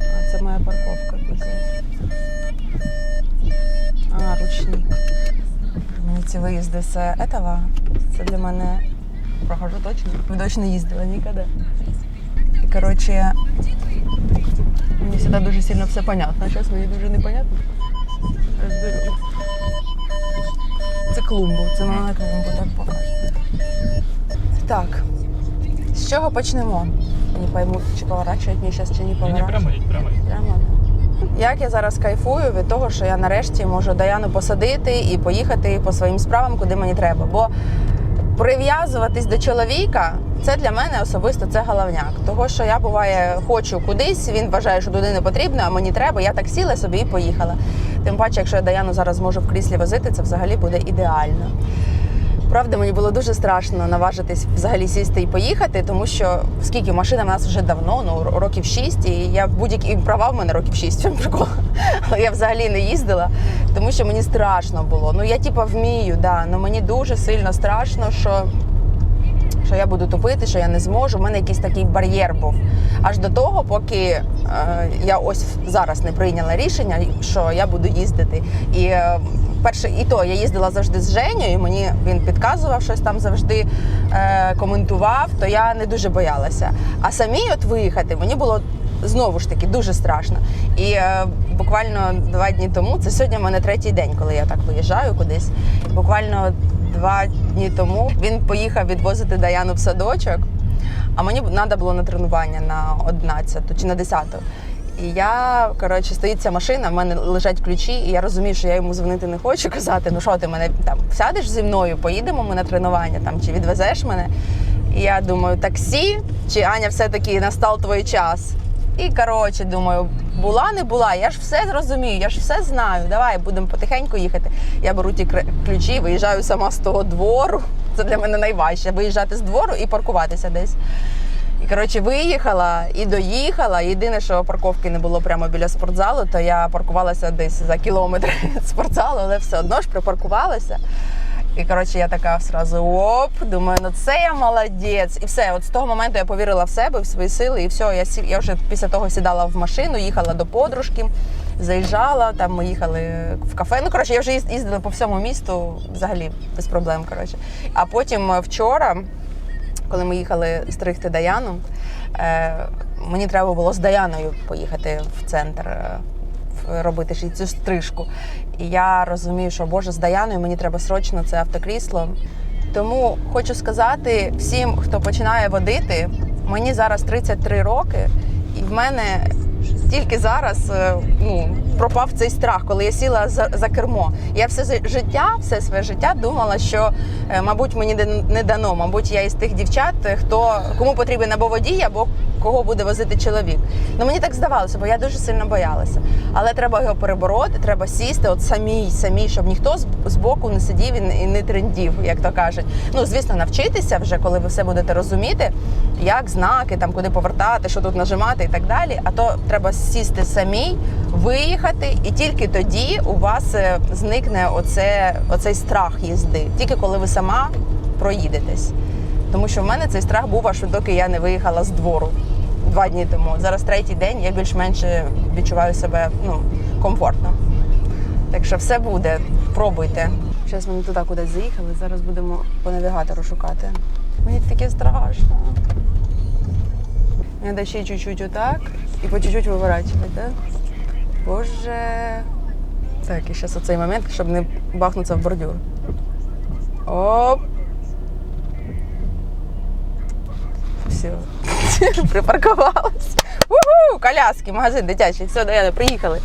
А це моя парковка. А, ручник. Мені ці виїзди з етава. Це для мене прохожу точно. Дочь точно їздила ніколи. І коротше, мені завжди дуже сильно все понятно. а Зараз мені дуже непонятно. Розберу. Це клумбу, це мене клумбу так покаже. Так. З чого почнемо? Не пойму, чи поворачують мені зараз, чи не Не, не поворачують. прямо їдь, прямо їдь. Прямо. Як я зараз кайфую від того, що я нарешті можу Даяну посадити і поїхати по своїм справам, куди мені треба. Бо прив'язуватись до чоловіка це для мене особисто це головняк. Того, що я буває хочу кудись, він вважає, що туди не потрібно, а мені треба. Я так сіла собі і поїхала. Тим паче, якщо я Даяну зараз зможу в кріслі возити, це взагалі буде ідеально. Правда, мені було дуже страшно наважитись взагалі сісти і поїхати, тому що скільки машина в нас вже давно, ну років шість, і я будь-які права в мене років шість, прикол. Але я взагалі не їздила, тому що мені страшно було. Ну я типа вмію, да, але мені дуже сильно страшно, що. Що я буду тупити, що я не зможу. У мене якийсь такий бар'єр був. Аж до того, поки е, я ось зараз не прийняла рішення, що я буду їздити. І е, перше, і то я їздила завжди з Женєю, і мені він підказував щось там завжди е, коментував, то я не дуже боялася. А самі от виїхати мені було знову ж таки дуже страшно. І е, буквально два дні тому, це сьогодні в мене третій день, коли я так виїжджаю кудись. Буквально два дні тому він поїхав відвозити Даяну в садочок, а мені треба було на тренування на 11 чи на 10. І я, коротше, стоїть ця машина, в мене лежать ключі, і я розумію, що я йому дзвонити не хочу, казати, ну що ти мене там сядеш зі мною, поїдемо ми на тренування там, чи відвезеш мене. І я думаю, таксі, чи Аня, все-таки настав твій час. І коротше, думаю, була, не була. Я ж все зрозумію, я ж все знаю. Давай будемо потихеньку їхати. Я беру ті ключі, виїжджаю сама з того двору. Це для мене найважче виїжджати з двору і паркуватися десь. І коротше, виїхала і доїхала. Єдине, що парковки не було прямо біля спортзалу, то я паркувалася десь за кілометр від спортзалу, але все одно ж припаркувалася. І коротше, я така сразу оп, думаю, ну це я молодець. І все, от з того моменту я повірила в себе, в свої сили, і все. Я сі- я вже після того сідала в машину, їхала до подружки, заїжджала. Там ми їхали в кафе. Ну коротше, я вже їздила по всьому місту, взагалі без проблем. Коротше. А потім е, вчора, коли ми їхали стригти Даяну, е, мені треба було з Даяною поїхати в центр. Робити і цю стрижку. І я розумію, що Боже, з Даяною мені треба срочно це автокрісло. Тому хочу сказати всім, хто починає водити, мені зараз 33 роки, і в мене тільки зараз е, ну, пропав цей страх, коли я сіла за, за кермо. Я все життя, все своє життя думала, що, е, мабуть, мені не дано. Мабуть, я із тих дівчат, е, хто кому потрібен або водій, або кого буде возити чоловік. Ну мені так здавалося, бо я дуже сильно боялася. Але треба його перебороти, треба сісти, от самій, самій, щоб ніхто з, боку не сидів і не трендів, як то кажуть. Ну, звісно, навчитися вже, коли ви все будете розуміти, як знаки, там куди повертати, що тут нажимати і так далі. А то треба сісти самій, виїхати, і тільки тоді у вас е, зникне оце, оцей страх їзди. Тільки коли ви сама проїдетесь. Тому що в мене цей страх був аж доки я не виїхала з двору два дні тому. Зараз третій день, я більш-менш відчуваю себе ну, комфортно. Так що все буде, пробуйте. Зараз ми не туди кудись заїхали, зараз будемо по навігатору шукати. Мені таке страшно. Треба ще чуть-чуть отак і по чуть-чуть виворачувати? Боже. Так, і зараз оцей момент, щоб не бахнутися в бордюр. Оп. Все. Припаркувалась. Уху! Коляски, магазин дитячий. Все, приїхали.